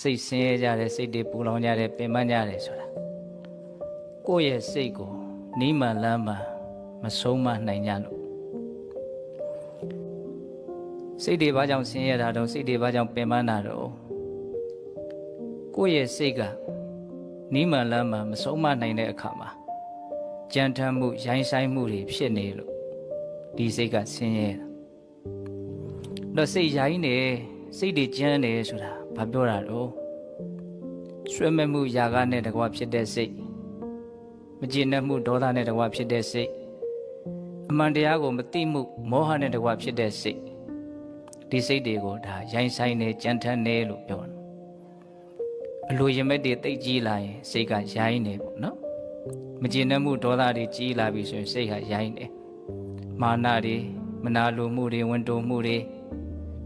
စိတ်ဆင်းရဲကြတယ်စိတ်တွေပူလောင်ကြတယ်ပင်ပန်းကြတယ်ဆိုတာကိုယ့်ရဲ့စိတ်ကိုနီးမှန်လမ်းမှန်မဆုံးမနိုင်ကြလို့စိတ်တွေဘာကြောင့်ဆင်းရဲတာတော့စိတ်တွေဘာကြောင့်ပင်ပန်းတာတော့ကိုယ့်ရဲ့စိတ်ကနီးမှန်လမ်းမှန်မဆုံးမနိုင်တဲ့အခါမှာကြမ်းတမ်းမှုရိုင်းဆိုင်မှုတွေဖြစ်နေလို့ဒီစိတ်ကဆင်းရဲတာတော့စိတ်ရိုင်းနေစိတ်တွေကြမ်းနေဆိုတာ ဘာပြောတာတော့ဆွဲမဲ့မှုຢာကနဲ့တကွာဖြစ်တဲ့စိတ်မကျေနပ်မှုဒေါသနဲ့တကွာဖြစ်တဲ့စိတ်အမှန်တရားကိုမသိမှုမောဟနဲ့တကွာဖြစ်တဲ့စိတ်ဒီစိတ်တွေကိုဒါရိုင်းဆိုင်နေကြမ်းတမ်းနေလို့ပြောတယ်အလိုရမဲ့တွေတိတ်ကြီးလာရင်စိတ်ကရိုင်းနေပေါ့နော်မကျေနပ်မှုဒေါသတွေကြီးလာပြီဆိုရင်စိတ်ဟာရိုင်းနေမာနတွေမနာလိုမှုတွေဝန်တိုမှုတွေ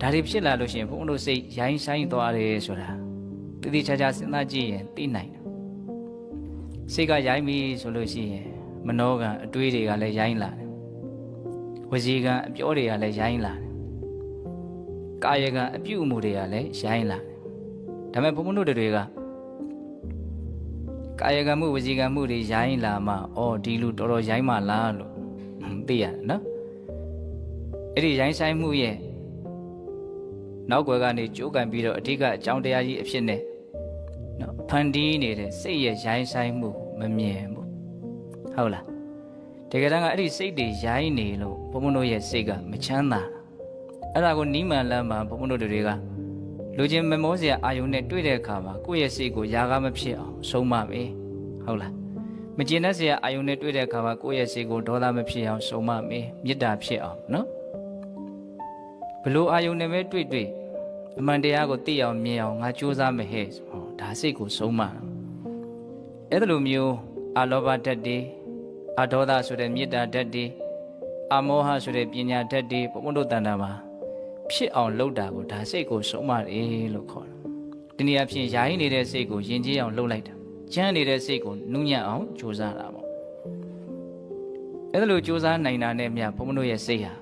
ဒါတွေဖြစ်လာလို့ရှိရင်ဘုန်းတို့စိတ်ရိုင်းဆိုင်သွားတယ်ဆိုတာတတိချာချာစဉ်းစားကြည့်ရင်သိနိုင်တယ်စိတ်ကရိုင်းပြီဆိုလို့ရှိရင်မနှောကအတွေးတွေကလည်းရိုင်းလာတယ်ဝစီကအပြောတွေကလည်းရိုင်းလာတယ်ကာယကအပြုအမူတွေကလည်းရိုင်းလာတယ်ဒါပေမဲ့ဘုန်းဘုန်းတို့တွေကကာယကမှုဝစီကမှုတွေရိုင်းလာမှအော်ဒီလူတော်တော်ရိုင်းမှလားလို့သိရတယ်နော်အဲ့ဒီရိုင်းဆိုင်မှုရဲ့ နောက်ွယ်ကနေကြိုးကန်ပြီးတော့အဓိကအကြောင်းတရားကြီးအဖြစ်နဲ့နော်ဖန်တီးနေတဲ့စိတ်ရဲ့ရိုင်းဆိုင်မှုမမြင်ဘူးဟုတ်လားတကယ်တမ်းကအဲ့ဒီစိတ်တွေရိုင်းနေလို့ဘုံဘုံတို့ရဲ့စိတ်ကမချမ်းသာအဲ့ဒါကိုနီးမှန်လမ်းမှာဘုံဘုံတို့တွေကလူချင်းမမောစရာအာယုံနဲ့တွေ့တဲ့အခါမှာကိုယ့်ရဲ့စိတ်ကိုຢာကားမဖြစ်အောင်ဆုံးမမယ်ဟုတ်လားမကျင်တဲ့စရာအာယုံနဲ့တွေ့တဲ့အခါမှာကိုယ့်ရဲ့စိတ်ကိုဒေါသမဖြစ်အောင်ဆုံးမမယ်မေတ္တာဖြစ်အောင်နော် ဘလို့အာယုံနဲ့ပဲတွေ့တွေ့အမှန်တရားကိုသိအောင်မြင်အောင်ငါကြိုးစားမယ်ဟဲ့ဟောဒါစိတ်ကိုဆုံးမအဲ့ဒါလိုမျိုးအာလောဘဓာတ်တွေအာဒေါသဆိုတဲ့မေတ္တာဓာတ်တွေအာမောဟဆိုတဲ့ပညာဓာတ်တွေဘုံဘုံတို့တန်တာမှာဖြစ်အောင်လုပ်တာကိုဒါစိတ်ကိုဆုံးမတယ်လို့ခေါ်တယ်ဒီနေရာဖြင့်ယာယီနေတဲ့စိတ်ကိုယဉ်ကျေးအောင်လုပ်လိုက်တာကျမ်းနေတဲ့စိတ်ကိုနုညံ့အောင်ကြိုးစားတာပေါ့အဲ့ဒါလိုကြိုးစားနိုင်တာနဲ့မြတ်ဘုံဘုံတို့ရဲ့စိတ်ဟာနော်တ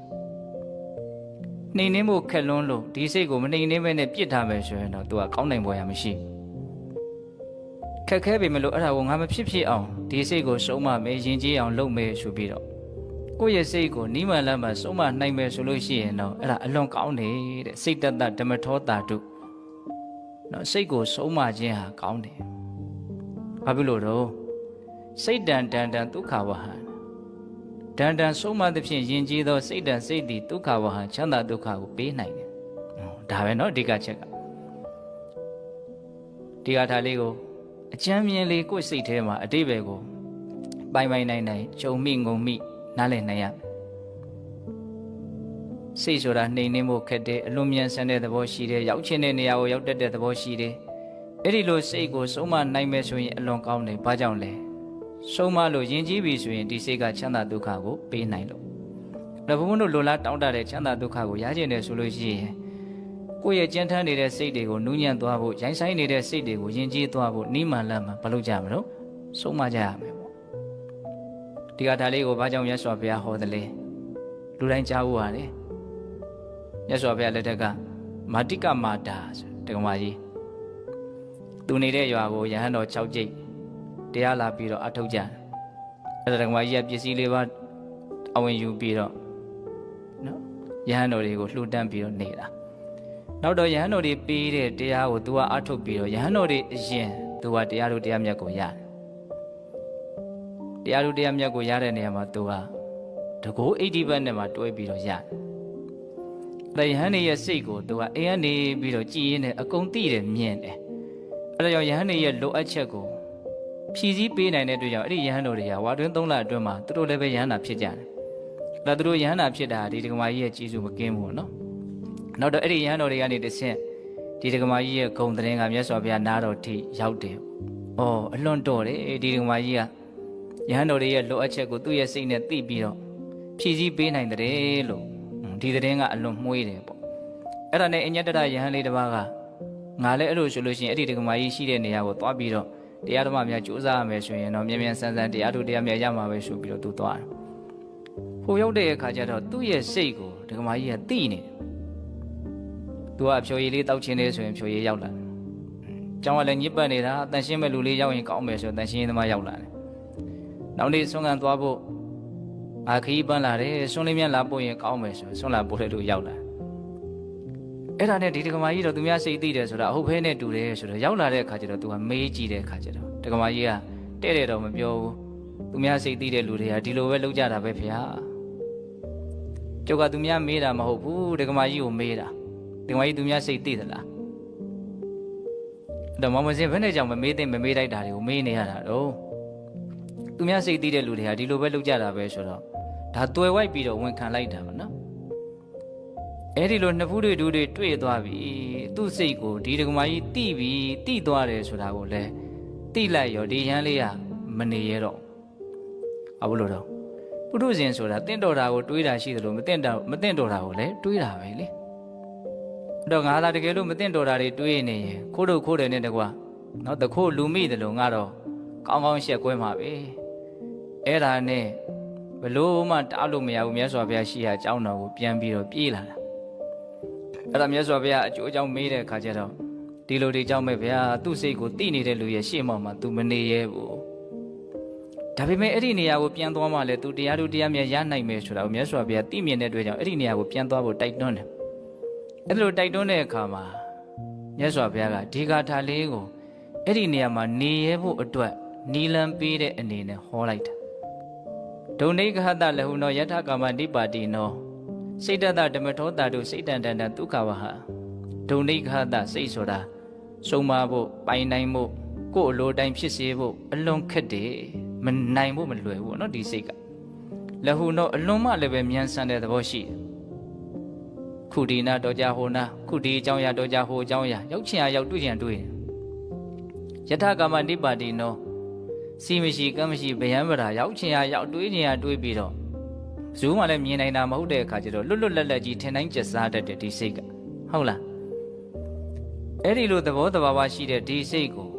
နှိမ်နှင်းဖို့ခက်လွန်းလို့ဒီစိတ်ကိုမနှိမ်နှင်းဘဲနဲ့ပြစ်ထားမယ်ဆိုရင်တော့ तू ကကောင်းနိုင်ပေါ်ရမရှိခက်ခဲပေမလို့အဲ့ဒါကိုငါမဖြစ်ဖြစ်အောင်ဒီစိတ်ကိုစုံမမယ်ယဉ်ကျေးအောင်လုပ်မယ်ဆိုပြီးတော့ကိုယ့်ရဲ့စိတ်ကိုနိမန်လမ်းမှာစုံမနိုင်မယ်ဆိုလို့ရှိရင်တော့အဲ့ဒါအလွန်ကောင်းတယ်တဲ့စိတ်တတဓမ္မထောတာတုနော်စိတ်ကိုစုံမခြင်းဟာကောင်းတယ်ဘာဖြစ်လို့တော့စိတ်တန်တန်တန်ဒုက္ခဝဟံ တန်တန်စုံမသဖြင့်ယဉ်ကျေးသောစိတ်တန်စိတ်သည်ဒုက္ခဝဟံချမ်းသာဒုက္ခကိုပေးနိုင်တယ်ဒါပဲเนาะအဓိကချက်ကဒီကထားလေးကိုအချမ်းမြင်လေးကိုယ်စိတ်ထဲမှာအတိဘယ်ကိုပိုင်ပိုင်နိုင်နိုင်ဂျုံမိငုံမိနားလည်နိုင်ရစိတ်ဆိုတာနှိမ်နှင်းဖို့ခက်တယ်အလွန်မြန်ဆန်တဲ့သဘောရှိတယ်ရောက်ချင်တဲ့နေရာကိုရောက်တတ်တဲ့သဘောရှိတယ်အဲ့ဒီလိုစိတ်ကိုစုံမနိုင်မယ်ဆိုရင်အလွန်ကောင်းတယ်ဘာကြောင့်လဲ စုံမလို့ယဉ်ကျေးပြီဆိုရင်ဒီစိတ်ကချမ်းသာဒုက္ခကိုပေးနိုင်လို့ဒါဘုံဘုံတို့လိုလားတောင်းတတဲ့ချမ်းသာဒုက္ခကိုရကျင်တယ်ဆိုလို့ရှိရင်ကိုယ့်ရဲ့ကြမ်းထမ်းနေတဲ့စိတ်တွေကိုနူးညံ့သွားဖို့ရိုင်းဆိုင်နေတဲ့စိတ်တွေကိုယဉ်ကျေးသွားဖို့နိမန်လမ်းမှာမလုပ်ကြမလို့စုံမကြရမယ်ပေါ့ဒီကဒါလေးကိုဘာကြောင့်မြတ်စွာဘုရားဟောတယ်လဲလူတိုင်းကြားဖို့ရတယ်မြတ်စွာဘုရားလက်ထက်ကမာတိကမာတာဆိုတက္ကမကြီးသူနေတဲ့ရွာကိုယဟန်တော်6ကျိတ် တရားလာပြီးတော့အထုတ်ကြတယ်အဲ့ဒါတက္ကမကြီးကပစ္စည်းလေးပါအဝင်ယူပြီးတော့နော်ယဟန်တော်တွေကိုလှူဒန်းပြီးတော့နေတာနောက်တော့ယဟန်တော်တွေပေးတဲ့တရားကို तू ကအထုတ်ပြီးတော့ယဟန်တော်တွေအရင်သူကတရားတို့တရားမြတ်ကိုရတယ်တရားတို့တရားမြတ်ကိုရတဲ့နေရာမှာသူကတကိုး80ဘတ်နဲ့မှတွဲပြီးတော့ရတယ်။ဒါယဟန်နေရဲ့စိတ်ကိုသူကအိမ်ကနေပြီးတော့ကြည်ရင်းနဲ့အကုန်သိတယ်မြင်တယ်။အဲဒါကြောင့်ယဟန်နေရဲ့လိုအပ်ချက်ကို ဖြည့်ဆည်းပေးနိုင်တဲ့အတွက်ကြောင့်အဲ့ဒီယဟန်တော်တွေကဝါတွင်း3လအတွင်းမှာသူတို့လည်းပဲယဟန်နာဖြစ်ကြတယ်။ဒါသူတို့ယဟန်နာဖြစ်တာဒီဒကမာကြီးရဲ့ကြီးစုမကင်းဘူးနော်။နောက်တော့အဲ့ဒီယဟန်တော်တွေကနေတဆင့်ဒီဒကမာကြီးရဲ့ဂုံတရင်ကမြတ်စွာဘုရားနားတော်ထိရောက်တယ်။အော်အလွန်တော်တယ်ဒီဒကမာကြီးကယဟန်တော်တွေရဲ့လိုအပ်ချက်ကိုသူ့ရဲ့စိတ်နဲ့သိပြီးတော့ဖြည့်ဆည်းပေးနိုင်တယ်လို့ဒီသတင်းကအလွန်မှုေးတယ်ပေါ့အဲ့ဒါနဲ့အညတရယဟန်လေးတစ်ပါးကငါလည်းအဲ့လိုဆိုလို့ရှိရင်အဲ့ဒီဒကမာကြီးရှိတဲ့နေရာကိုသွားပြီးတော့ တရားဓမ္မများကြိုးစားရမယ်ဆိုရင်တော့မြန်မြန်ဆန်းဆန်းတရားတို့တရားများရမှာပဲဆိုပြီးတော့သူသွားတယ်ဟိုရောက်တဲ့အခါကျတော့သူ့ရဲ့စိတ်ကိုဒကမာကြီးကသိနေတယ်သူကဖြိုရည်လေးတောက်ချင်းလေးဆိုရင်ဖြိုရည်ရောက်လာတယ်ကျောင်းကလည်းညစ်ပတ်နေတာအတန်ရှင်းမဲ့လူလေးရောက်ရင်ကောင်းမယ်ဆိုတော့တန်ရှင်းရေးသမားရောက်လာတယ်နောက်နေ့ဆွမ်းခံသွားဖို့အာခီးပန်းလာတယ်ဆွမ်းလေးမြလာပို့ရင်ကောင်းမယ်ဆိုဆွမ်းလာပို့တဲ့လူရောက်လာ အဲ့ဒါနဲ့ဒီဒကမာကြီးတော့သူများစိတ်သိတယ်ဆိုတာအဟုတ်ဖဲနဲ့တူတယ်ဆိုတော့ရောက်လာတဲ့အခါကျတော့သူကမေးကြည့်တဲ့အခါကျတော့ဒကမာကြီးကတဲ့တယ်တော့မပြောဘူးသူများစိတ်သိတဲ့လူတွေကဒီလိုပဲလုပ်ကြတာပဲဖေဟာကျုပ်ကသူများမေးတာမဟုတ်ဘူးဒကမာကြီးကိုမေးတာဒကမာကြီးသူများစိတ်သိသလားအဲ့တော့မမစင်ဘယ်နဲ့ကြောင့်မမေးတဲ့မမေးလိုက်တာတွေကိုမေးနေရတာတော့သူများစိတ်သိတဲ့လူတွေဟာဒီလိုပဲလုပ်ကြတာပဲဆိုတော့ဒါတွယ်ဝိုက်ပြီးတော့ဝန်ခံလိုက်တာပါနော် အဲ့ဒီလိုနှစ်ဖူးတွေဒူးတွေတွေ့သွားပြီသူ့စိတ်ကိုဒီဒကမာကြီးတိပြီးတိသွားတယ်ဆိုတာကိုလည်းတိလိုက်ရောဒီရန်လေးကမနေရတော့အဘလို့တော့ပုထုဇဉ်ဆိုတာတင့်တော်တာကိုတွေးတာရှိတယ်လို့မတင့်တော်မတင့်တော်တာကိုလည်းတွေးတာပဲလေအဲ့တော့ငါသာတကယ်လို့မတင့်တော်တာတွေတွေးနေရင်ခိုးတို့ခိုးတယ်နဲ့တကွာနော်တခိုးလူမိတယ်လို့ငါတော့ကောင်းကောင်းရှက်ကွဲမှာပဲအဲ့ဒါနဲ့ဘလို့မှတားလို့မရဘူးမြတ်စွာဘုရားရှိရာအကြောင်းတော်ကိုပြန်ပြီးတော့ပြေးလာတာ အဲ့ဒါမြတ်စွာဘုရားအကျိုးအကြောင်းမေးတဲ့အခါကျတော့ဒီလိုဒီကြောင့်ပဲဗျာသူ့စိတ်ကိုတိနေတဲ့လူရဲ့ရှေ့မှောက်မှာ तू မနေရဲဘူးဒါပေမဲ့အဲ့ဒီနေရာကိုပြန်သွားမှလည်း तू တရားတို့တရားမြတ်ရနိုင်မယ်ဆိုတာကိုမြတ်စွာဘုရားသိမြင်တဲ့အတွက်ကြောင့်အဲ့ဒီနေရာကိုပြန်သွားဖို့တိုက်တွန်းတယ်အဲ့ဒါလိုတိုက်တွန်းတဲ့အခါမှာမြတ်စွာဘုရားကဒီဂါထာလေးကိုအဲ့ဒီနေရာမှာနေရဲဖို့အတွက်နီလံပေးတဲ့အနေနဲ့ဟောလိုက်တာဒုံနေကဟတလဟုနောယထကာမနိပါတိနော စိတ်တတဓမ္မထောတာတို့စိတ်တန်တန်တန်ဒုက္ခဝဟဒုံနေကဟတစိတ်ဆိုတာစုံမဖို့ပိုင်နိုင်ဖို့ကိုယ်အလိုတိုင်းဖြစ်စေဖို့အလွန်ခက်တယ်မနိုင်ဖို့မလွယ်ဘူးเนาะဒီစိတ်ကလဟုနောအလွန်မှလည်းပဲမြန်ဆန်တဲ့သဘောရှိတယ်ခုဒီနာတော်ကြဟိုနာခုဒီအကြောင်းအရာတော်ကြဟိုအကြောင်းအရာရောက်ချင်အောင်ရောက်တွေ့ချင်တွေ့ယထကာမနိပါတိနောစီမရှိကမ်းမရှိဗယံပရာရောက်ချင်ရရောက်တွေးချင်ရတွေးပြီးတော့ ဇူးမှလည်းမြင်နိုင်တာမဟုတ်တဲ့အခါကျတော့လွတ်လွတ်လပ်လပ်ကြီးထင်တိုင်းကျစားတတ်တဲ့ဒီစိတ်ကဟုတ်လားအဲ့ဒီလိုသဘောတဘာဝရှိတဲ့ဒီစိတ်ကို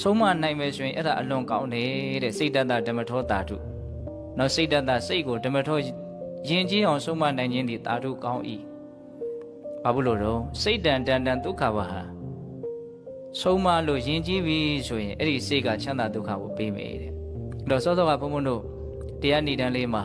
ဆုံးမနိုင်မယ်ဆိုရင်အဲ့ဒါအလွန်ကောင်းတယ်တဲ့စိတ်တတဓမ္မထောတာထုနော်စိတ်တတစိတ်ကိုဓမ္မထောယဉ်ကျေးအောင်ဆုံးမနိုင်ခြင်းဒီတာထုကောင်း၏ဘာဘူးလို့တော့စိတ်တန်တန်တန်ဒုက္ခဝဟာဆုံးမလို့ယဉ်ကျေးပြီဆိုရင်အဲ့ဒီစိတ်ကချမ်းသာဒုက္ခကိုပေးမယ်တဲ့အဲ့တော့စောစောကဘုံဘုံတို့တရားဏိဒံလေးမှာ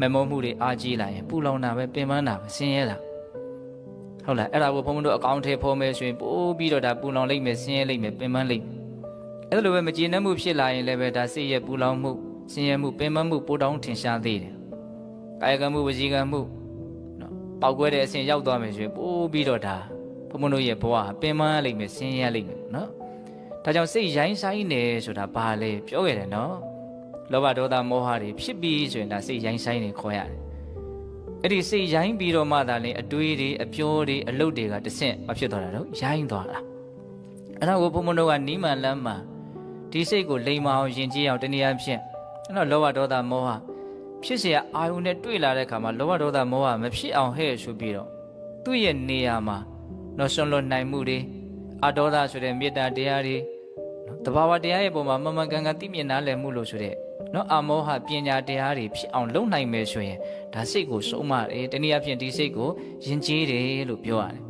မမောမှုတွေအားကြီးလာရင်ပူလောင်တာပဲပင်ပန်းတာပဲဆင်းရဲတာဟုတ်လားအဲ့ဒါကိုဘုံဘုံတို့အကောင့်ထဲဖော်မယ်ဆိုရင်ပို့ပြီးတော့ဒါပူလောင်လိမ့်မယ်ဆင်းရဲလိမ့်မယ်ပင်ပန်းလိမ့်မယ်အဲ့လိုပဲမကျေနပ်မှုဖြစ်လာရင်လည်းပဲဒါစိတ်ရဲ့ပူလောင်မှုဆင်းရဲမှုပင်ပန်းမှုပိုတောင်းထင်ရှားသေးတယ်ကာယကံမှုဝစီကံမှုနော်ပောက်ကွဲတဲ့အဆင့်ရောက်သွားမယ်ဆိုရင်ပို့ပြီးတော့ဒါဘုံဘုံတို့ရဲ့ဘဝပင်ပန်းလိမ့်မယ်ဆင်းရဲလိမ့်မယ်နော်ဒါကြောင့်စိတ်ရိုင်းဆိုင်နေဆိုတာဘာလဲပြောခဲ့တယ်နော် လောဘဒေါသမောဟတွေဖြစ်ပြီးဆိုရင်ဒါစိတ်ရိုင်းဆိုင်နေခေါ်ရတယ်အဲ့ဒီစိတ်ရိုင်းပြီးတော့မှသာလေအတွေးတွေအပြောတွေအလုပ်တွေကတဆင့်မဖြစ်သွားတာတော့ရိုင်းသွားတာအဲ့ဒါကိုဘုံဘုံတို့ကနီးမှန်လမ်းမှဒီစိတ်ကိုလိမ်မအောင်ယဉ်ကျေးအောင်တနည်းအားဖြင့်အဲ့တော့လောဘဒေါသမောဟဖြစ်เสียအာယုန်နဲ့တွေ့လာတဲ့အခါမှာလောဘဒေါသမောဟမဖြစ်အောင်ဟဲ့ဆိုပြီးတော့သူ့ရဲ့နေရာမှာနော်ဆွန်လွတ်နိုင်မှုတွေအတောဒဆိုတဲ့မေတ္တာတရားတွေ တဘာဝတရားရဲ့ပုံမှာမမှန်ကန်ကန်သိမြင်နားလည်မှုလို့ဆိုတဲ့ နော်အမောဟပညာတရားတွေဖြစ်အောင်လုပ်နိုင်မယ်ဆိုရင်ဒါစိတ်ကိုစုံမတယ်တနည်းအားဖြင့်ဒီစိတ်ကိုယဉ်ကျေးတယ်လို့ပြောရတယ်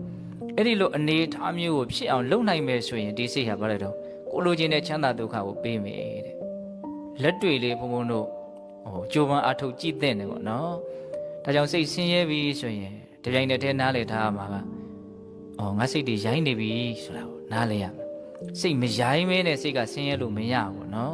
အဲ့ဒီလိုအနေထားမျိုးကိုဖြစ်အောင်လုပ်နိုင်မယ်ဆိုရင်ဒီစိတ်ဟာဘာလဲတော့ကိုလိုချင်တဲ့ချမ်းသာဒုက္ခကိုပေးမယ်တဲ့လက်တွေ့လေးဘုံဘုံတို့ဟိုကြိုးပမ်းအထုတ်ကြည့်တဲ့နေပေါ့နော်ဒါကြောင့်စိတ်ဆင်းရဲပြီဆိုရင်ဒီပြိုင်တည်းထဲနားလည်ထားမှာကအော်ငါစိတ်တွေရိုင်းနေပြီဆိုတာကိုနားလည်ရမယ်စိတ်မရိုင်းမဲနဲ့စိတ်ကဆင်းရဲလို့မရဘူးเนาะ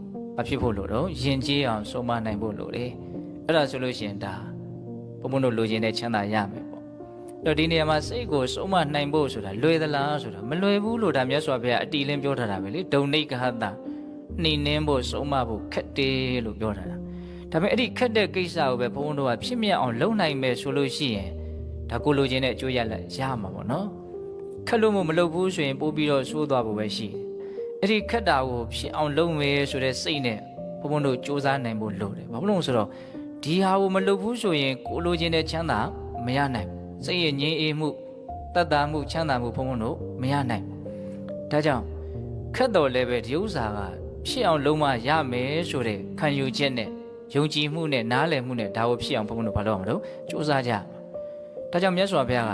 မဖြစ်ဖို့လို့တော့ယဉ်ကျေးအောင်ဆုံးမနိုင်ဖို့လိုတယ်အဲ့ဒါဆိုလို့ရှိရင်ဒါဘုံဘုံတို့လိုချင်တဲ့ချမ်းသာရမယ်ပေါ့တော့ဒီနေရာမှာစိတ်ကိုဆုံးမနိုင်ဖို့ဆိုတာလွယ်သလားဆိုတာမလွယ်ဘူးလို့ဒါမြတ်စွာဘုရားအတီလင်းပြောထားတာပဲလေဒုံနိကဟတနှိမ့်နှင်းဖို့ဆုံးမဖို့ခက်တယ်လို့ပြောထားတာဒါပေမဲ့အဲ့ဒီခက်တဲ့ကိစ္စကိုပဲဘုံဘုံတို့ကဖြစ်မြတ်အောင်လုပ်နိုင်မယ်ဆိုလို့ရှိရင်ဒါကိုလိုချင်တဲ့အကျိုးရလဒ်ရမှာပေါ့နော်ခက်လို့မမလုပ်ဘူးဆိုရင်ပို့ပြီးတော့ဆိုးသွားဖို့ပဲရှိတယ် အဲ့ဒီခက်တာကိုဖြစ်အောင်လုပ်မယ်ဆိုတဲ့စိတ်နဲ့ဘုံဘုံတို့စူးစမ်းနိုင်ဖို့လိုတယ်ဘာလို့လဲဆိုတော့ဒီဟာကိုမလုပ်ဘူးဆိုရင်ကိုလိုချင်တဲ့ချမ်းသာမရနိုင်ဘူးစိတ်ရဲ့ငြိမ်းအေးမှုတတ်တာမှုချမ်းသာမှုဘုံဘုံတို့မရနိုင်ဘူးဒါကြောင့်ခက်တော်လည်းပဲဒီဥစ္စာကဖြစ်အောင်လုံးမရမယ်ဆိုတဲ့ခံယူချက်နဲ့ယုံကြည်မှုနဲ့နားလည်မှုနဲ့ဒါကိုဖြစ်အောင်ဘုံဘုံတို့ဘာလုပ်အောင်လို့စူးစမ်းကြဒါကြောင့်မြတ်စွာဘုရားက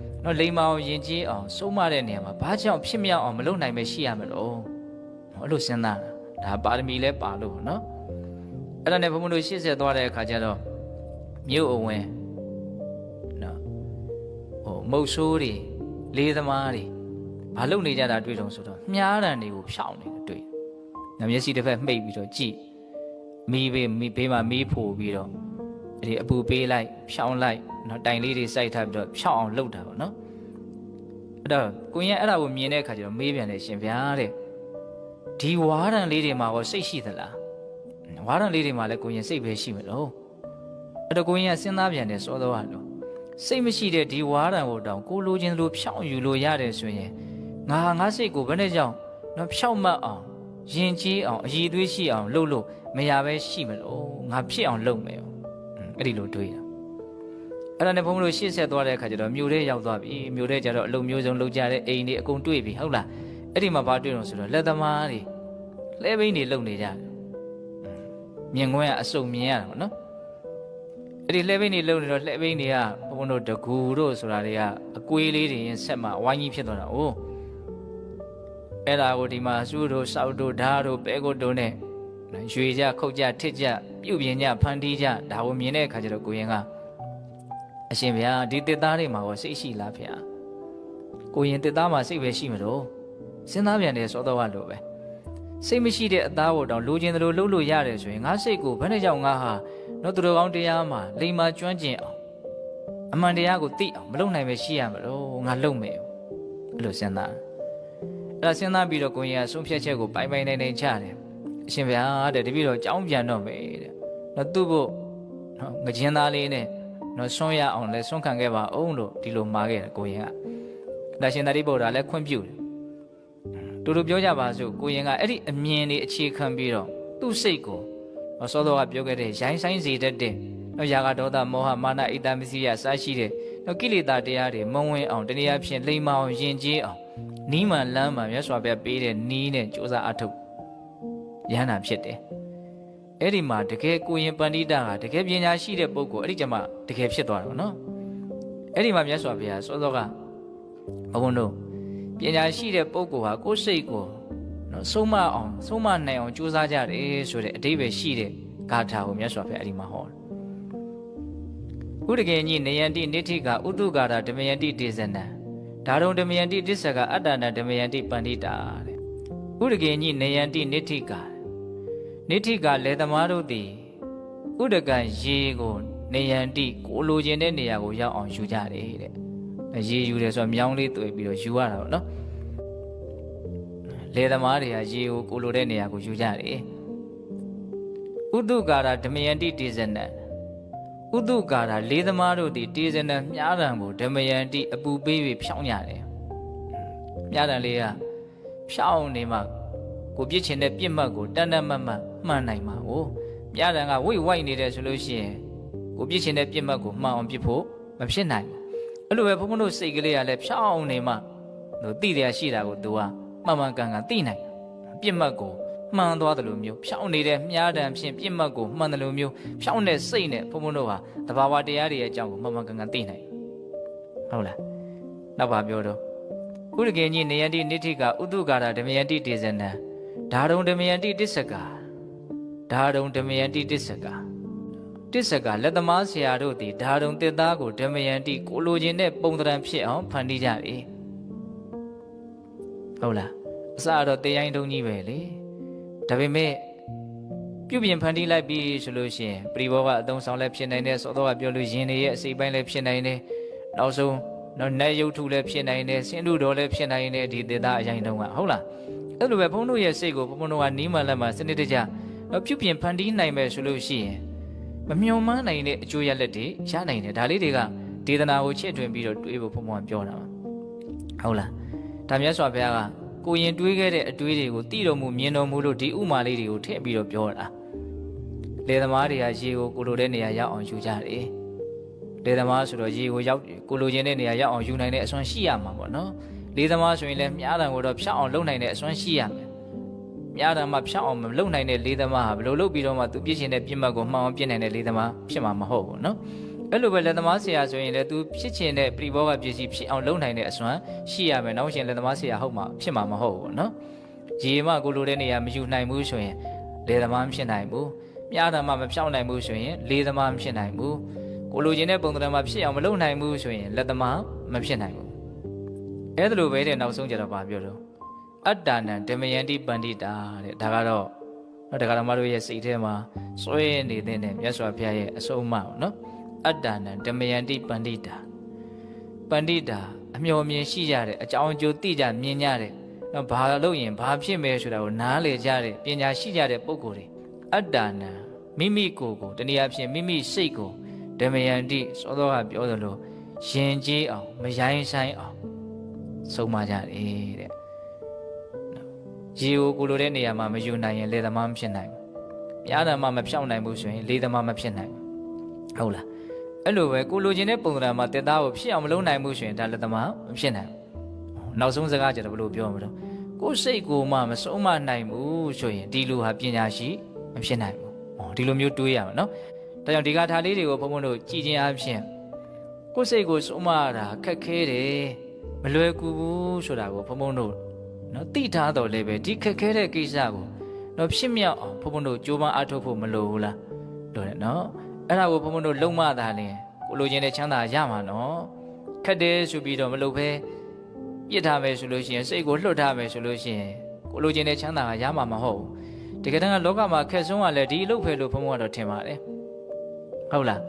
နော်လိမ္မာအောင်ယဉ်ကျေးအောင်စိုးမတဲ့နေရာမှာဘာကြောင့်ဖြစ်မြောက်အောင်မလုပ်နိုင်မရှိရမလို့အဲ့လိုစဉ်းစားတာဒါပါရမီလဲပါလို့နော်အဲ့ဒါနဲ့ဘုံဘုံတို့ရှေ့ဆက်သွားတဲ့အခါကျတော့မြို့အဝင်နော်ဟိုမုတ်ဆိုးတွေလေးသမားတွေဘာလုပ်နေကြတာတွေ့တော့ဆိုတော့မြားတံတွေကိုဖြောင်းနေတယ်တွေ့။မျက်စိတစ်ဖက်မှိတ်ပြီးတော့ကြည့်မီးဘေးမီးဘေးမှာမီးဖိုပြီးတော့အဲ့ဒီအပူပေးလိုက်ဖြောင်းလိုက် နော်တိုင်လေးတွေစိုက်ထားပြီးတော့ဖြောင်းအောင်လုပ်တာပေါ့နော်အဲ့တော့ကိုရင်အဲ့ဒါကိုမြင်တဲ့အခါကျတော့မေးပြန်တယ်ရှင်ဗျာတဲ့ဒီဝါရံလေးတွေမှာရောစိတ်ရှိသလားဝါရံလေးတွေမှာလည်းကိုရင်စိတ်ပဲရှိမလို့အဲ့တော့ကိုရင်ကစဉ်းစားပြန်တယ်စောတော့လို့စိတ်မရှိတဲ့ဒီဝါရံကိုတောင်ကိုလိုချင်လို့ဖြောင်းယူလို့ရတယ်ဆိုရင်ငါငါစိတ်ကိုဘယ်နဲ့ကြောင့်နော်ဖြောင်းမတ်အောင်ယဉ်ကျေးအောင်အည်သွေးရှိအောင်လှုပ်လို့မရပဲရှိမလို့ငါဖြစ်အောင်လုပ်မယ်အဲ့ဒီလိုတွေးတာ အဲ့ဒါနဲ့ဘုန်းကြီးတို့ရှေ့ဆက်သွားတဲ့အခါကျတော့မြို့ထဲရောက်သွားပြီမြို့ထဲကျတော့အလုံမျိုးစုံလုပ်ကြတဲ့အိမ်တွေအကုန်တွေ့ပြီဟုတ်လားအဲ့ဒီမှာဘာတွေ့တော့ဆိုတော့လက်သမားတွေလဲဘိန်းတွေလုံနေကြတယ်မြင်ခွင့်ကအစုံမြင်ရတာပေါ့နော်အဲ့ဒီလှဲဘိန်းတွေလုံနေတော့လှဲဘိန်းတွေကဘုန်းတို့တကူတို့ဆိုတာတွေကအကွေးလေးတွေရင်ဆက်မှာဝိုင်းကြီးဖြစ်သွားတာ哦အဲ့ဒါကိုဒီမှာစူးတို့စောက်တို့ဓာတ်တို့ပဲကုတ်တို့နဲ့ရွှေကြခုတ်ကြထစ်ကြပြုတ်ပြင်းကြဖန်တီးကြဒါကိုမြင်တဲ့အခါကျတော့ကိုရင်က အရှင်ဗျာဒီတစ်သားတွေမှာရောစိတ်ရှိလားဗျာကိုရင်တစ်သားမှာစိတ်ပဲရှိမလို့စဉ်းစားပြန်တယ်စောတော့လို့ပဲစိတ်မရှိတဲ့အသားပေါ်တောင်လိုချင်တယ်လို့လှုပ်လို့ရတယ်ဆိုရင်ငါစိတ်ကိုဘယ်နဲ့ကြောင့်ငါဟာတော့သူတော်ကောင်းတရားမှာလိမ္မာကျွမ်းကျင်အောင်အမှန်တရားကိုသိအောင်မလုပ်နိုင်ပဲရှိရမှာတော့ငါလုပ်မယ်အဲ့လိုစဉ်းစားအဲ့ဒါစဉ်းစားပြီးတော့ကိုရင်ကဆုံးဖြတ်ချက်ကိုပိုင်ပိုင်နိုင်နိုင်ချတယ်အရှင်ဗျာတဲ့တပည့်တော်ကြောင်းပြန်တော့မယ်တဲ့တော့သူ့ဖို့နော်ငကြင်းသားလေးနဲ့ နော်ဆွန့်ရအောင်လဲဆွန့်ခံခဲ့ပါအောင်လို့ဒီလိုမှာခဲ့တယ်ကိုရင်ကဒါရှင်သာရိပုတ္တရာလည်းခွင့်ပြုတယ်တူတူပြောကြပါစို့ကိုရင်ကအဲ့ဒီအမြင်လေးအခြေခံပြီးတော့သူ့စိတ်ကိုစောစောကပြောခဲ့တဲ့ရိုင်းဆိုင်စေတတ်တဲ့နော်ယာကဒေါသမောဟမာနဣတမစီယစရှိတဲ့နော်ကိလေသာတရားတွေမဝင်အောင်တနည်းအားဖြင့်လိမ္မာအောင်ယဉ်ကျေးအောင်နီးမှန်လမ်းမှမြတ်စွာဘုရားပေးတဲ့နီးနဲ့ကြိုးစားအထုတ်ရဟန္တာဖြစ်တယ် အဲ့ဒီမှာတကယ်ကိုရင်ပန္တိတာကတကယ်ပညာရှိတဲ့ပုဂ္ဂိုလ်အဲ့ဒီကျမှတကယ်ဖြစ်သွားတယ်နော်အဲ့ဒီမှာမြတ်စွာဘုရားစောစောကဘုန်းတို့ပညာရှိတဲ့ပုဂ္ဂိုလ်ဟာကိုယ်စိတ်ကိုနော်ဆုံးမအောင်ဆုံးမနိုင်အောင်ကြိုးစားကြတယ်ဆိုတဲ့အတိပ္ပယ်ရှိတဲ့ဂါထာကိုမြတ်စွာဘုရားအဲ့ဒီမှာဟောတယ်ဥဒကေညိနယန္တိနိဋ္ဌိကဥတုကာရဓမယန္တိဒေဇနံဒါရုံဓမယန္တိတစ္ဆကအတ္တနာဓမယန္တိပန္တိတာတဲ့ဥဒကေညိနယန္တိနိဋ္ဌိက နိဋ္ဌိကလေသမားတို့သည်ဥဒကံရေကိုနေယန္တိကိုလိုချင်တဲ့နေရာကိုရောက်အောင်ယူကြတယ်တဲ့ရေယူတယ်ဆိုတော့မြောင်းလေးတွေ့ပြီးတော့ယူရတာပေါ့နော်လေသမားတွေကရေကိုကိုလိုတဲ့နေရာကိုယူကြတယ်ဥဒုကာရဓမယန္တိတေဇနံဥဒုကာရလေးသမားတို့သည်တေဇနံမြားတံကိုဓမယန္တိအပူပေးပြီးဖြောင်းကြတယ်မြားတံလေးကဖြောင်းနေမှကိုပြစ်ချင်တဲ့ပြစ်မှတ်ကိုတန်တန်မတ်မတ် မှန်နိုင်မှာကိုမြားတံကဝိတ်ဝိုက်နေတယ်ဆိုလို့ရှိရင်ကိုပြစ်ချင်တဲ့ပြစ်မှတ်ကိုမှန်အောင်ပြစ်ဖို့မဖြစ်နိုင်ဘူးအဲ့လိုပဲဘုန်းဘုန်းတို့စိတ်ကလေးကလည်းဖြောင်းနေမှသူသိတယ်ရှိတာကိုသူကမှန်မှန်ကန်ကန်သိနိုင်ပြစ်မှတ်ကိုမှန်သွားတယ်လို့မျိုးဖြောင်းနေတဲ့မြားတံဖြင့်ပြစ်မှတ်ကိုမှန်တယ်လို့မျိုးဖြောင်းတဲ့စိတ်နဲ့ဘုန်းဘုန်းတို့ဟာတဘာဝတရားတွေရဲ့အကြောင်းကိုမှန်မှန်ကန်ကန်သိနိုင်ဟုတ်လားနောက်ပါပြောတော့ဥရကေညိနေယတိနိဋ္ဌိကဥတုကာရဓမယတိတေဇနံဓာရုံဓမယတိတစ္ဆကာ ဓာရုံဓမယတိတစ္ဆကာတစ္ဆကာလက်သမားဆရာတို့သည်ဓာရုံတစ်သားကိုဓမယတိကိုလိုချင်တဲ့ပုံသဏ္ဍာန်ဖြစ်အောင်ဖန်တီးကြပြီဟုတ်လားအစတော့တရားရင်တုံးကြီးပဲလေဒါပေမဲ့ပြုပြင်ဖန်တီးလိုက်ပြီဆိုလို့ရှိရင်ပရိဘောကအသုံးဆောင်လည်းဖြစ်နိုင်တယ်စောတော့ကပြောလို့ရင်တွေရဲ့အစိပ်ပိုင်းလည်းဖြစ်နိုင်တယ်နောက်ဆုံးနော်နတ်ရုပ်ထုလည်းဖြစ်နိုင်တယ်စင်တုတော်လည်းဖြစ်နိုင်တယ်ဒီသေသားအရင်တုန်းကဟုတ်လားအဲ့လိုပဲဘုန်းတို့ရဲ့စိတ်ကိုဘုန်းတို့ကနီးမှလက်မှစနစ်တကျ ပြုပြင်ဖန်တီးနိုင်မယ်ဆိုလို့ရှိရင်မမျှော်မှန်းနိုင်တဲ့အကျိုးရလက်တွေရနိုင်တယ်ဒါလေးတွေကဒေသနာကိုချဲ့ထွင်ပြီးတော့တွေးဖို့ဘုန်းဘုန်းပြောတာပါဟုတ်လားဒါမြတ်စွာဘုရားကကိုရင်တွေးခဲ့တဲ့အတွေးတွေကိုသိတော်မူမြင်တော်မူလို့ဒီဥမာလေးတွေကိုထည့်ပြီးတော့ပြောတာလေသမားတွေကရေကိုကိုလိုတဲ့နေရာရောက်အောင်ယူကြတယ်လေသမားဆိုတော့ရေကိုရောက်ကိုလိုချင်တဲ့နေရာရောက်အောင်ယူနိုင်တဲ့အစွမ်းရှိရမှာပေါ့နော်လေသမားဆိုရင်လည်းမြားတံကိုတော့ဖြောက်အောင်လုပ်နိုင်တဲ့အစွမ်းရှိရမယ် မြားတံမှာဖြောက်အောင်မလုပ်နိုင်တဲ့လေသမားဟာဘယ်လိုလုပ်ပြီးတော့မှသူပြစ်ချင်တဲ့ပြစ်မှတ်ကိုမှန်အောင်ပြစ်နိုင်တဲ့လေသမားဖြစ်မှာမဟုတ်ဘူးနော်အဲ့လိုပဲလက်သမားဆရာဆိုရင်လည်းသူဖြစ်ချင်တဲ့ပြိဘောကပစ္စည်းဖြစ်အောင်လုပ်နိုင်တဲ့အစွမ်းရှိရမယ်နောက်ရှင်လက်သမားဆရာဟုတ်မှာဖြစ်မှာမဟုတ်ဘူးနော်ရေမကိုလိုတဲ့နေရာမယူနိုင်ဘူးဆိုရင်လေသမားမဖြစ်နိုင်ဘူးမြားတံမှာမဖြောက်နိုင်ဘူးဆိုရင်လေသမားမဖြစ်နိုင်ဘူးကိုလိုချင်တဲ့ပုံသဏ္ဍာန်မှာဖြစ်အောင်မလုပ်နိုင်ဘူးဆိုရင်လက်သမားမဖြစ်နိုင်ဘူးအဲ့ဒါလိုပဲတဲ့နောက်ဆုံးကြတော့ဗာပြောတော့ အတ္တနံဓမယန္တိပန္တိတာတဲ့ဒါကတော့တော့တရားဓမ္မတို့ရဲ့စိတ်ထဲမှာစွဲနေတဲ့မြတ်စွာဘုရားရဲ့အဆုံးအမပေါ့နော်အတ္တနံဓမယန္တိပန္တိတာပန္တိတာအမျှော်မြင်ရှိကြတဲ့အကြောင်းအကျိုးသိကြမြင်ကြတဲ့နော်ဘာလို့ရင်ဘာဖြစ်မယ်ဆိုတာကိုနားလေကြတဲ့ပညာရှိကြတဲ့ပုဂ္ဂိုလ်တွေအတ္တနံမိမိကိုယ်ကိုတနည်းအားဖြင့်မိမိစိတ်ကိုဓမယန္တိစောစောကပြောသလိုယဉ်ကျေးအောင်မရိုင်းဆိုင်အောင်ဆုံးမကြတယ်တဲ့ ရေကိုကိုလိုတဲ့နေရာမှာမယူနိုင်ရင်လေသမားမဖြစ်နိုင်ဘူး။ပြားတယ်မှမဖြောင်းနိုင်ဘူးဆိုရင်လေသမားမဖြစ်နိုင်ဘူး။ဟုတ်လား။အဲ့လိုပဲကိုလိုချင်တဲ့ပုံစံမှာတက်သားကိုဖြစ်အောင်မလုပ်နိုင်ဘူးဆိုရင်ဒါလေသမားမဖြစ်နိုင်ဘူး။နောက်ဆုံးစကားကြတော့ဘယ်လိုပြောမလို့ကိုစိတ်ကိုမှမဆုံးမနိုင်ဘူးဆိုရင်ဒီလူဟာပညာရှိမဖြစ်နိုင်ဘူး။ဟောဒီလိုမျိုးတွေးရမှာနော်။ဒါကြောင့်ဒီကထာလေးတွေကိုဘုံဘုံတို့ကြည်ခြင်းအဖြစ်ကိုစိတ်ကိုဆုံးမရတာခက်ခဲတယ်မလွယ်ကူဘူးဆိုတာကိုဘုံဘုံတို့ နော်သိထားတော့လည်းပဲဒီခက်ခဲတဲ့ကိစ္စကိုနော်ဖြစ်မြောက်အောင်ဘုံဘုံတို့ကြိုးပမ်းအားထုတ်ဖို့မလိုဘူးလားလို့တယ်နော်အဲ့ဒါကိုဘုံဘုံတို့လုံမတာလင်ကိုလိုချင်တဲ့ချမ်းသာရမှာနော်ခက်တယ်ဆိုပြီးတော့မလုပ်ဘဲပြစ်ထားမယ်ဆိုလို့ရှိရင်စိတ်ကိုလွတ်ထားမယ်ဆိုလို့ရှိရင်ကိုလိုချင်တဲ့ချမ်းသာကရမှာမဟုတ်ဘူးတကယ်တမ်းကလောကမှာခက်ဆုံးကလည်းဒီအလုပ်ပဲလို့ဘုံဘုံကတော့ထင်ပါတယ်ဟုတ်လား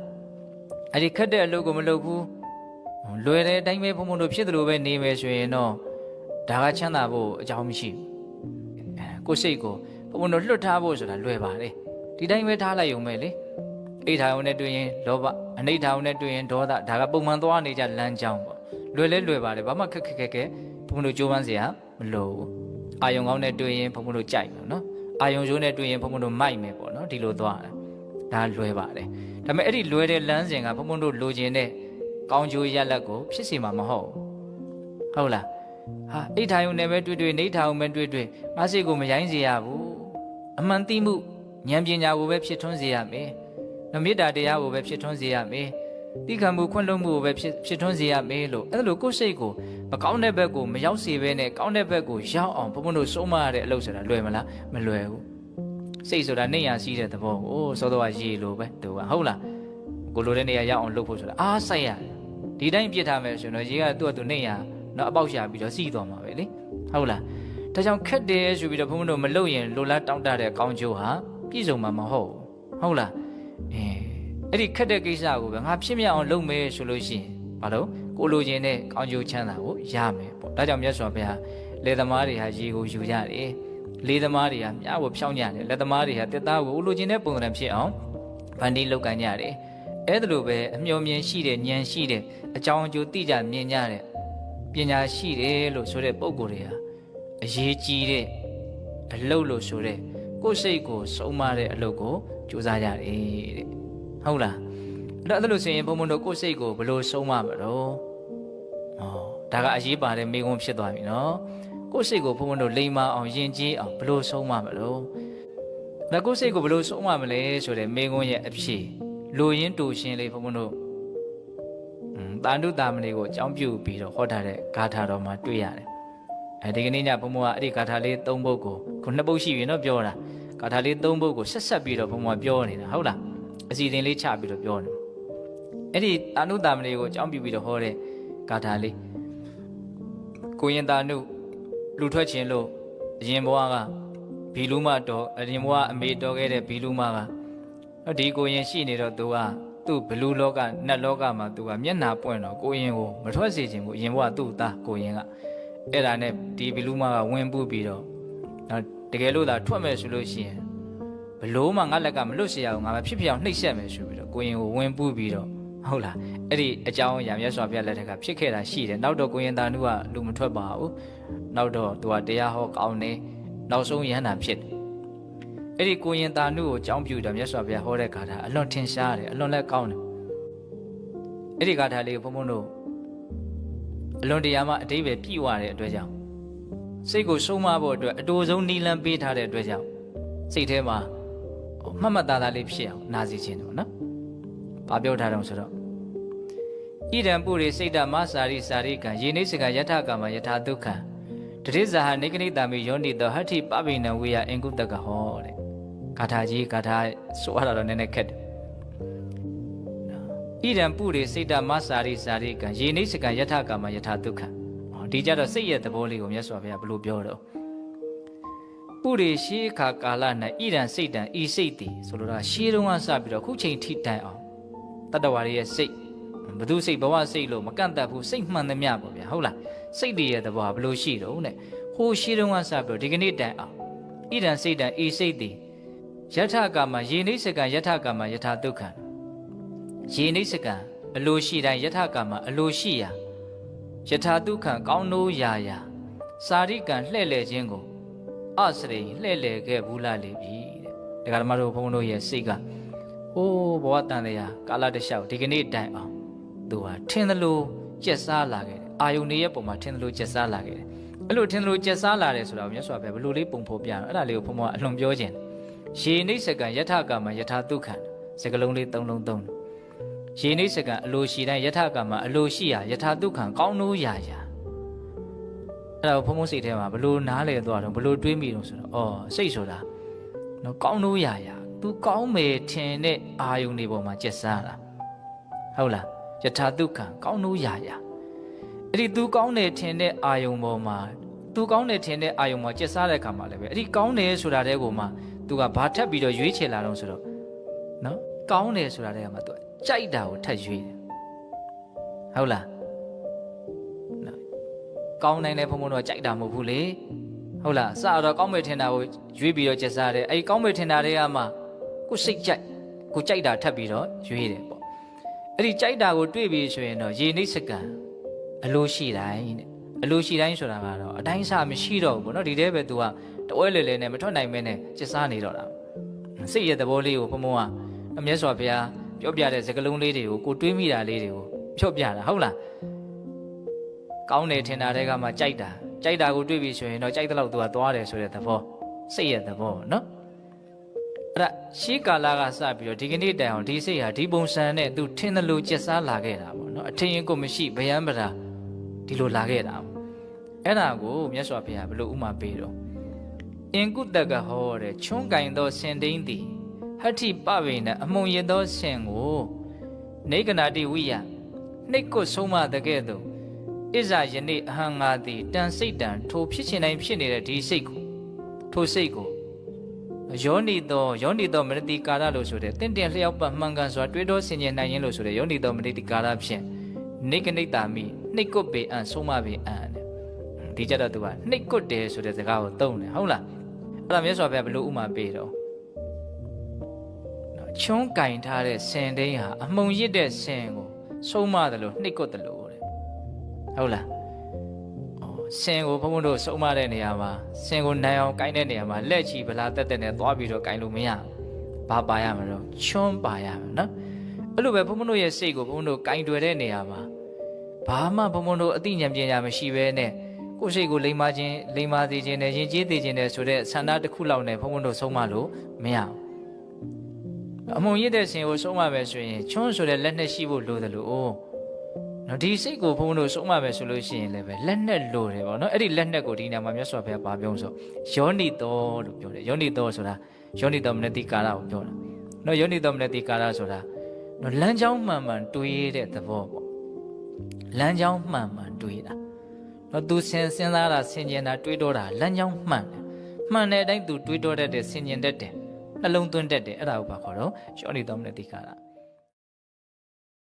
အဲ့ဒီခက်တဲ့အလုပ်ကိုမလုပ်ဘူးလွယ်တဲ့အတိုင်းပဲဘုံဘုံတို့ဖြစ်တယ်လို့ပဲနေမယ်ဆိုရင်တော့ ဒါကချမ်းသာဖို့အကြောင်းမရှိဘူးကိုစိတ်ကိုဘုံတို့လွတ်ထားဖို့ဆိုတာလွယ်ပါလေဒီတိုင်းပဲထားလိုက်ရုံပဲလေအိဋ္ဌာယုံနဲ့တွေ့ရင်လောဘအနိဋ္ဌာယုံနဲ့တွေ့ရင်ဒေါသဒါကပုံမှန်သွားနေကြလမ်းကြောင်းပေါ့လွယ်လဲလွယ်ပါလေဘာမှခက်ခက်ခက်ခက်ဘုံတို့ကြိုးပမ်းစရာမလိုဘူးအာယုံကောင်းနဲ့တွေ့ရင်ဘုံတို့ကြိုက်မယ်နော်အာယုံရိုးနဲ့တွေ့ရင်ဘုံတို့မိုက်မယ်ပေါ့နော်ဒီလိုသွားတာဒါလွယ်ပါလေဒါပေမဲ့အဲ့ဒီလွယ်တဲ့လမ်းစဉ်ကဘုံတို့လိုချင်တဲ့ကောင်းကျိုးရလက်ကိုဖြစ်စီမှာမဟုတ်ဘူးဟုတ်လား ဟာအိဋ္ဌာယုံနဲ့ပဲတွေ့တွေ့နေထာယုံပဲတွေ့တွေ့ငါစိတ်ကိုမရိုင်းစေရဘူးအမှန်သိမှုဉာဏ်ပညာကိုပဲဖြစ်ထွန်းစေရမယ်နမေတ္တာတရားကိုပဲဖြစ်ထွန်းစေရမယ်တိခံမှုခွင့်လွှတ်မှုကိုပဲဖြစ်ဖြစ်ထွန်းစေရမယ်လို့အဲ့လိုကိုယ်စိတ်ကိုမကောင်းတဲ့ဘက်ကိုမရောက်စေဘဲနဲ့ကောင်းတဲ့ဘက်ကိုရောက်အောင်ဘုံဘုံတို့စိုးမရတဲ့အလုပ်ဆိုတာလွယ်မလားမလွယ်ဘူးစိတ်ဆိုတာနေရရှိတဲ့သဘောကိုစောတော့ရေလိုပဲသူကဟုတ်လားကိုလိုတဲ့နေရာရောက်အောင်လုပ်ဖို့ဆိုတာအားစိုက်ရတယ်ဒီတိုင်းပြစ်ထားမယ်ဆိုရင်တော့ရေကသူ့အတူနေရ တော့အပေါက်ရှာပြီးတော့စီးသွားမှာပဲလေဟုတ်လားဒါကြောင့်ခက်တယ်ဆိုပြီးတော့ဘုံဘုံတို့မလုပ်ရင်လိုလားတောင်းတတဲ့ကောင်းကျိုးဟာပြည့်စုံမှာမဟုတ်ဟုတ်လားအဲအဲ့ဒီခက်တဲ့ကိစ္စကိုပဲငါဖြစ်မြောက်အောင်လုပ်မယ်ဆိုလို့ရှိရင်ဘာလို့ကိုလိုချင်တဲ့ကောင်းကျိုးချမ်းသာကိုရမယ်ပေါ့ဒါကြောင့်မြတ်စွာဘုရားလေသမားတွေဟာရေကိုယူကြတယ်လေသမားတွေကမြားကိုဖြောင်းကြတယ်လက်သမားတွေဟာတက်သားကိုလိုချင်တဲ့ပုံစံဖြစ်အောင်ဗန်ဒီလောက်ကန်ကြတယ်အဲ့ဒါလိုပဲအမျှော်မြင်ရှိတဲ့ဉာဏ်ရှိတဲ့အကြောင်းအကျိုးသိကြမြင်ကြတဲ့ ပညာရှိတယ်လို့ဆိုတဲ့ပုံကိုယ်တွေဟာအရေးကြီးတဲ့အလုပ်လို့ဆိုတဲ့ကိုယ်စိတ်ကိုစုံမတဲ့အလုပ်ကိုကြိုးစားကြတယ်တဲ့ဟုတ်လားအဲ့တော့အဲ့လိုဆိုရင်ဘုံဘုံတို့ကိုယ်စိတ်ကိုဘယ်လိုစုံမမလို့ဩဒါကအရေးပါတဲ့မိကုံးဖြစ်သွားပြီနော်ကိုယ်စိတ်ကိုဘုံဘုံတို့လိမ္မာအောင်ယဉ်ကျေးအောင်ဘယ်လိုစုံမမလို့ဒါကိုယ်စိတ်ကိုဘယ်လိုစုံမမလဲဆိုတဲ့မိကုံးရဲ့အဖြေလူရင်းတူရှင်လေးဘုံဘုံတို့ တာနုတာမဏေကိုအကြောင်းပြုပြီးတော့ဟောထားတဲ့ဂါထာတော်မှာတွေ့ရတယ်အဲဒီကနေ့ညဘုံဘုံကအဲ့ဒီဂါထာလေး၃ပုဒ်ကိုခုနှစ်ပုဒ်ရှိပြီနော်ပြောတာဂါထာလေး၃ပုဒ်ကိုဆက်ဆက်ပြီးတော့ဘုံဘုံကပြောနေတာဟုတ်လားအစီအစဉ်လေးချပြီးတော့ပြောနေအဲ့ဒီတာနုတာမဏေကိုအကြောင်းပြုပြီးတော့ဟောတဲ့ဂါထာလေးကိုရင်တာနုလူထွက်ခြင်းလို့အရင်ဘဝကဘီလူမတော်အရင်ဘဝအမေတော်ခဲ့တဲ့ဘီလူမကဒီကိုရင်ရှိနေတော့သူက သူ့ဘလူလောကနတ်လောကမှာသူကမျက်နာပွင့်တော့ကိုရင်ကိုမထွက်စေခြင်းကိုအရင်ဘဝသူ့သားကိုရင်ကအဲ့ဒါနဲ့ဒီဘလူမကဝင်ပူပြီးတော့တကယ်လို့သာထွက်မယ်ဆိုလို့ရှိရင်ဘလို့မှငါလက်ကမလွတ်เสียအောင်ငါမဖြစ်ဖြစ်အောင်နှိပ်စက်မယ်ဆိုပြီးတော့ကိုရင်ကိုဝင်ပူပြီးတော့ဟုတ်လားအဲ့ဒီအကြောင်းအရာမြတ်စွာဘုရားလက်ထက်ကဖြစ်ခဲ့တာရှိတယ်နောက်တော့ကိုရင်သားနုကလူမထွက်ပါဘူးနောက်တော့သူကတရားဟောကောင်းတယ်နောက်ဆုံးယဟန္တာဖြစ်တယ် အဲ့ဒီကိုရင်သားနုကိုအကြောင်းပြုတော့မြတ်စွာဘုရားဟောတဲ့ဂါထာအလွန်ထင်ရှားတယ်အလွန်လည်းကောင်းတယ်အဲ့ဒီဂါထာလေးကိုဘုန်းဘုန်းတို့အလွန်တရာမှအတိပ္ပယ်ပြည့်ဝတဲ့အတွက်ကြောင့်စိတ်ကိုဆုံးမဖို့အတွက်အတူဆုံးနီလန်းပေးထားတဲ့အတွက်ကြောင့်စိတ်ထဲမှာမှတ်မှတ်သားသားလေးဖြစ်အောင်နာစီခြင်းတယ်ပေါ့နော်။ဘာပြောထားတော့ဆိုတော့ဣဒံပုရိစိတ်တမစာရိစာရိကံယေနိစကယထကမယထာဒုက္ခံတတိဇာဟနေကနိတမိယောနိတောဟဋ္ဌိပပိနံဝေယအင်ကုတကဟောတဲ့ ဂါထာကြီးဂါထာဆိုရတာတော့နည်းနည်းခက်တယ်ဣဒံပုရိစိတ်တမစာရိစာရိကံယေနိစကယထကမယထာဒုက္ခံဒီကြတော့စိတ်ရဲ့သဘောလေးကိုမြတ်စွာဘုရားဘယ်လိုပြောတော့ပုရိရှိခါကာလ၌ဣဒံစိတ်တံဤစိတ်တည်ဆိုလိုတာရှေးတုန်းကစပြီးတော့ခုချိန်ထိတိုင်အောင်တတ္တဝါရဲ့စိတ်ဘသူစိတ်ဘဝစိတ်လို့မကန့်တတ်ဘူးစိတ်မှန်သမျှပေါ့ဗျာဟုတ်လားစိတ်တည်ရဲ့သဘောကဘယ်လိုရှိတော့တဲ့ဟိုရှေးတုန်းကစပြီးတော့ဒီကနေ့တိုင်အောင်ဣဒံစိတ်တံဤစိတ်တည် ယထကာမယေနိစကံယထကာမယထာဒုက္ခံယေနိစကံအလိုရှိတိုင်းယထကာမအလိုရှိရာယထာဒုက္ခံကောင်းနိုးရာရာစာရိကံလှဲ့လေခြင်းကိုအစရိလှဲ့လေခဲ့ဘူးလားလေပြီတဲ့ဒကာဓမ္မတို့ဘုန်းတို့ရဲ့စိတ်ကဟိုးဘဝတန်တရားကာလတလျှောက်ဒီကနေ့တိုင်အောင်သူဟာထင်သလိုကြက်စားလာခဲ့တယ်အာယုန်တွေရဲ့ပုံမှာထင်သလိုကြက်စားလာခဲ့တယ်အဲ့လိုထင်သလိုကြက်စားလာတယ်ဆိုတာကိုမြတ်စွာဘုရားဘယ်လိုလေးပုံဖော်ပြတော့အဲ့ဒါလေးကိုဘုံဘုံကအလွန်ပြောခြင်း ရေနိစ္စကံယထကမယထဒုက္ခံစကလုံးလေးသုံးလုံးသုံးရေနိစ္စကံအလိုရှိတိုင်းယထကမအလိုရှိရာယထဒုက္ခံကောင်းလို့ရာရာအဲ့ဒါကိုဘုံဘုံစိတ်ထဲမှာဘလို့နားလေသွားတော့ဘလို့တွေးမိတော့ဆိုတော့အော်စိတ်ဆိုတာနော်ကောင်းလို့ရာရာ तू ကောင်းမယ်ထင်တဲ့အာယုန်တွေပေါ်မှာကျက်စားတာဟုတ်လားယထာဒုက္ခကောင်းလို့ရာရာအဲ့ဒီ तू ကောင်းတယ်ထင်တဲ့အာယုန်ပေါ်မှာသူကောင်းတယ်ထင်တဲ့အာယုံမှာကျက်စားတဲ့ခါမှာလည်းပဲအဲ့ဒီကောင်းတယ်ဆိုတာတဲ့ကိုမှ သူကဘာထပ်ပြီးတော့ရွေးချယ်လာတော့ဆိုတော့နော်ကောင်းတယ်ဆိုတာတဲ့ကမှသူကကြိုက်တာကိုထပ်ရွေးတယ်ဟုတ်လားနော်ကောင်းနိုင်တဲ့ဘုံဘုံတော့ကြိုက်တာမဟုတ်ဘူးလေဟုတ်လားစတော့ကောင်းမယ်ထင်တာကိုရွေးပြီးတော့ကျက်စားတယ်အဲ့ဒီကောင်းမယ်ထင်တာတွေကမှကိုစိတ်ကြိုက်ကိုကြိုက်တာထပ်ပြီးတော့ရွေးတယ်ပေါ့အဲ့ဒီကြိုက်တာကိုတွေ့ပြီးဆိုရင်တော့ရေနှိပ်စကန်အလိုရှိတိုင်းတဲ့အလိုရှိတိုင်းဆိုတာကတော့အတိုင်းစားမရှိတော့ဘူးပေါ့နော်ဒီတဲပဲ तू က တဝဲလေလေနဲ့မထွက်နိုင်မဲနဲ့ကျစားနေတော့တာစိတ်ရဲ့သဘောလေးကိုဘုံဘုံကအမျက်စွာဘုရားပြောပြတဲ့စကလုံးလေးတွေကိုကိုတွေးမိတာလေးတွေကိုဖြော့ပြတာဟုတ်လားကောင်းတယ်ထင်တာတဲ့ကမှကြိုက်တာကြိုက်တာကိုတွေးပြီးဆိုရင်တော့ကြိုက်တဲ့လောက် तू ကသွားတယ်ဆိုတဲ့သဘောစိတ်ရဲ့သဘောနော်အဲ့ဒါရှေးကာလကစပြီးတော့ဒီကနေ့တိုင်အောင်ဒီစိတ်ဟာဒီပုံစံနဲ့ तू ထင်တယ်လို့ကျက်စားလာခဲ့တာပေါ့နော်အထင်ရင်ကိုမရှိဗျယံပရာဒီလိုလာခဲ့တာပေါ့အဲ့ဒါကိုမြတ်စွာဘုရားဘယ်လိုဥမာပေးတော့ အင်ကုတကဟောတဲ့ချွန်းကင်သောစင်တိန်သည်ဟတ္ထိပဝေနအမုံရသောစင်ကိုနေကနာတိဝိယနှိတ်ကိုဆုံးမတဲ့ကဲ့သို့ဣဇာယနေ့အဟံငါသည်တန်စိတ်တန်ထိုဖြစ်ချင်တိုင်းဖြစ်နေတဲ့ဒီစိတ်ကိုထိုစိတ်ကိုယောနိသောယောနိသောမရတိကာရလို့ဆိုတဲ့တင့်တယ်လျှောက်ပတ်မှန်ကန်စွာတွေးတောဆင်ခြင်နိုင်ရင်လို့ဆိုတဲ့ယောနိသောမရတိကာရဖြင့်နေကနိတာမိနှိတ်ကိုပေအံဆုံးမပေအံတဲ့ဒီကြတော့သူကနှိတ်ကွတ်တယ်ဆိုတဲ့စကားကိုသုံးတယ်ဟုတ်လားအဲ့ ဒါမြတ်စွာဘုရားဘယ်လိုဥမာပေးတော့ချွန်းကင်ထားတဲ့စင်တိန်ဟာအမှုံရစ်တဲ့စင်ကိုဆုံးမတယ်လို့နှိတ်ကွတ်တယ်လို့တဲ့ဟုတ်လားစင်ကိုဘုန်းဘုန်းတို့ဆုံးမတဲ့နေရာမှာစင်ကိုနိုင်အောင်ကိုင်းတဲ့နေရာမှာလက်ချီဗလာတက်တက်နဲ့သွားပြီးတော့ကိုင်းလို့မရဘာပါရမှာတော့ချွန်းပါရမှာနော်အဲ့လိုပဲဘုန်းဘုန်းတို့ရဲ့စိတ်ကိုဘုန်းဘုန်းတို့ကိုင်းတွယ်တဲ့နေရာမှာဘာမှဘုံဘုံတို့အသိဉာဏ်ပညာမရှိဘဲနဲ့ ကိုယ်စိတ်ကိုလိမ္မာခြင်းလိမ္မာစေခြင်းနဲ့ယဉ်ကျေးစေခြင်းနဲ့ဆိုတဲ့ဆန္ဒတစ်ခုလောက်နဲ့ဘုံဘုံတို့ဆုံးမလို့မရဘူးအမုံရစ်တဲ့ရှင်ကိုဆုံးမမယ်ဆိုရင်ချွန်းဆိုတဲ့လက်နဲ့ရှိဖို့လိုတယ်လို့အိုးနော်ဒီစိတ်ကိုဘုံဘုံတို့ဆုံးမမယ်ဆိုလို့ရှိရင်လည်းပဲလက်နဲ့လိုတယ်ပေါ့နော်အဲ့ဒီလက်နဲ့ကိုဒီနေရာမှာမြတ်စွာဘုရားပါပြောဆိုယောနိတောလို့ပြောတယ်ယောနိတောဆိုတာယောနိတောမနတိကာရကိုပြောတာနော်ယောနိတောမနတိကာရဆိုတာနော်လမ်းကြောင်းမှန်မှန်တွေးတဲ့သဘောပေါ့လမ်းကြောင်းမှန်မှန်တွေးတာ နော်သူစဉ်စဉ်းစားတာဆင်ခြင်တာတွေးတော့တာလမ်းကြောင်းမှန်တယ်မှန်တဲ့အတိုင်းသူတွေးတော့တတ်တယ်ဆင်ခြင်တတ်တယ်နှလုံးသွင်းတတ်တယ်အဲ့ဒါကိုပါခေါ်တော့ယောနိသောမနတိကာရ